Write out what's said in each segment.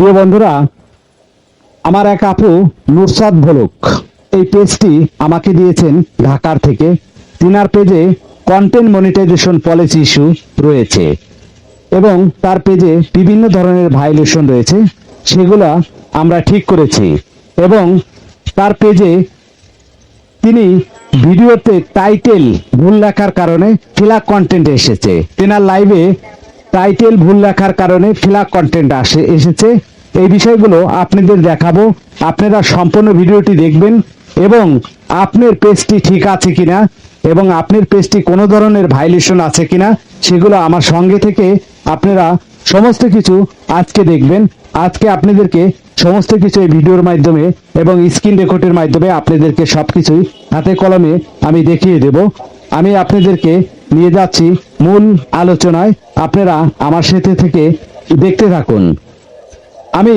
প্রিয় বন্ধুরা, আমার এক আপু নুরসাদ ভলুক এই পেজটি আমাকে দিয়েছেন ঢাকার থেকে। তিনার পেজে কন্টেন্ট মনিটাইজেশন পলিসি ইস্যু রয়েছে এবং তার পেজে বিভিন্ন ধরনের ভাইলেশন রয়েছে, সেগুলা আমরা ঠিক করেছি এবং তার পেজে তিনি ভিডিওতে টাইটেল ভুল লেখার কারণে ফিলাক কন্টেন্ট এসেছে। তেনার লাইভে টাইটেল ভুল লেখার কারণে ফিলাক কন্টেন্ট আসে, এসেছে। এই বিষয়গুলো আপনাদের দেখাবো। আপনারা সম্পূর্ণ ভিডিওটি দেখবেন এবং আপনার পেজটি ঠিক আছে কিনা এবং আপনার পেজটি কোনো ধরনের ভাইলেশন আছে কিনা সেগুলো আমার সঙ্গে থেকে আপনারা সমস্ত কিছু আজকে দেখবেন। আজকে আপনাদেরকে সমস্ত কিছু এই ভিডিওর মাধ্যমে এবং স্ক্রিন রেকর্ডের মাধ্যমে আপনাদেরকে সব কিছুই হাতে কলমে আমি দেখিয়ে দেব। আমি আপনাদেরকে নিয়ে যাচ্ছি। মূল আলোচনায় আপনারা আমার সাথে থেকে দেখতে থাকুন। আমি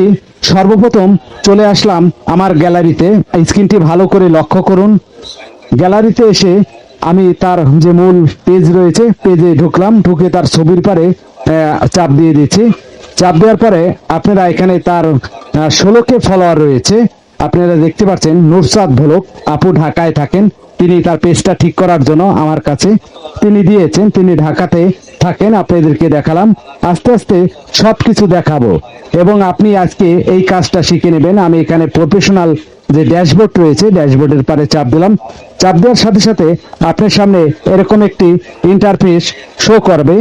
সর্বপ্রথম চলে আসলাম আমার গ্যালারিতে। স্ক্রিনটি ভালো করে লক্ষ্য করুন। গ্যালারিতে এসে আমি তার যে মূল পেজ রয়েছে, পেজে ঢুকলাম। ঢুকে তার ছবির পারে চাপ দিয়ে দিচ্ছি। চাপ দেওয়ার পরে আপনারা এখানে তার ষোলোকে ফলোয়ার রয়েছে। আপনারা দেখতে পাচ্ছেন, নুরসাদ ভোলক আপু ঢাকায় থাকেন। তিনি তার পেজটা ঠিক করার জন্য আমার কাছে তিনি দিয়েছেন, তিনি ঢাকাতে থাকেন, আপনাদেরকে দেখালাম। আস্তে আস্তে সব কিছু দেখাবো এবং আপনি আজকে এই কাজটা শিখে নেবেন। আমি এখানে প্রফেশনাল যে ড্যাশবোর্ড রয়েছে, ড্যাশবোর্ডের পারে চাপ দিলাম। চাপ দেওয়ার সাথে সাথে আপনার সামনে এরকম একটি ইন্টারফেস শো করবে।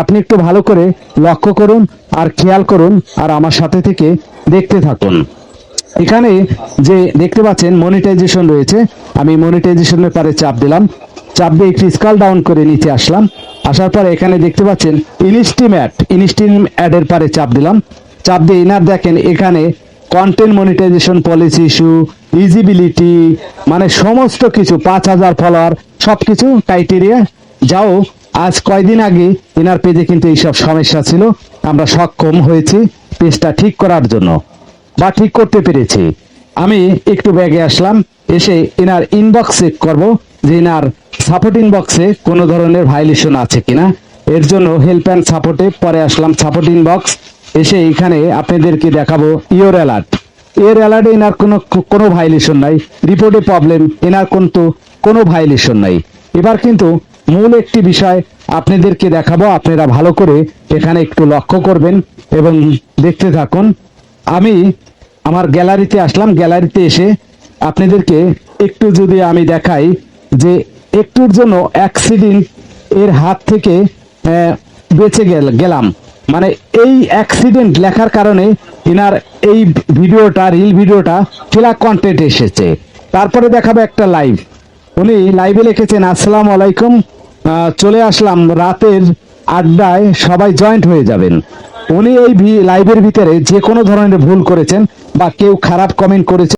আপনি একটু ভালো করে লক্ষ্য করুন আর খেয়াল করুন আর আমার সাথে থেকে দেখতে থাকুন। এখানে যে দেখতে পাচ্ছেন মনিটাইজেশন রয়েছে, আমি মনিটাইজেশনের পারে চাপ দিলাম, চাপ দিয়ে একটু স্কল ডাউন করে নিচে আসলাম, আসার পরে এখানে দেখতে পাচ্ছেন ইনস্টিম অ্যাড ইনস্টিম অ্যাডের পারে চাপ দিলাম, চাপ দিয়ে ইনার দেখেন এখানে content monetization policy issue eligibility মানে সমস্ত কিছু, পাঁচ হাজার ফলোয়ার সব কিছু ক্রাইটেরিয়া যাও, আজ কয়দিন আগে এনার পেজে কিন্তু এইসব সমস্যা ছিল, আমরা সক্ষম হয়েছি পেজটা ঠিক করার জন্য। বা ঠিক করতে পেরেছি। আমি একটু ব্যাগে আসলাম, এসে এনার ইনবক্স চেক করব যে এনার সাপোর্ট ইনবক্সে কোনো ধরনের ভাইলেশন আছে কিনা। এর জন্য হেল্প অ্যান্ড সাপোর্টে পরে আসলাম সাপোর্ট ইনবক্স এসে এখানে আপনাদেরকে দেখাবো ইওর অ্যালার্ট এর অ্যালার্টে এনার কোনো কোনো ভাইলেশন নাই রিপোর্টে প্রবলেম এনার কিন্তু কোনো ভাইলেশন নাই। এবার কিন্তু মূল একটি বিষয় আপনাদেরকে দেখাবো, আপনারা ভালো করে এখানে একটু লক্ষ্য করবেন এবং দেখতে থাকুন। আমি আমার গ্যালারিতে আসলাম, গ্যালারিতে এসে আপনাদেরকে একটু যদি আমি দেখাই যে একটুর জন্য অ্যাক্সিডেন্ট এর হাত থেকে বেঁচে গেল, গেলাম। মানে এই অ্যাক্সিডেন্ট লেখার কারণে এনার এই ভিডিওটা রিল ভিডিওটা ফিলাক কন্টেন্ট এসেছে। তারপরে দেখাবে একটা লাইভ উনি লাইভে লিখেছেন, আসসালামু আলাইকুম। চলে আসলাম রাতের আড্ডায় সবাই জয়েন্ট হয়ে যাবেন। উনি এই লাইভের ভিতরে যে কোনো ধরনের ভুল করেছেন বা কেউ খারাপ কমেন্ট করেছে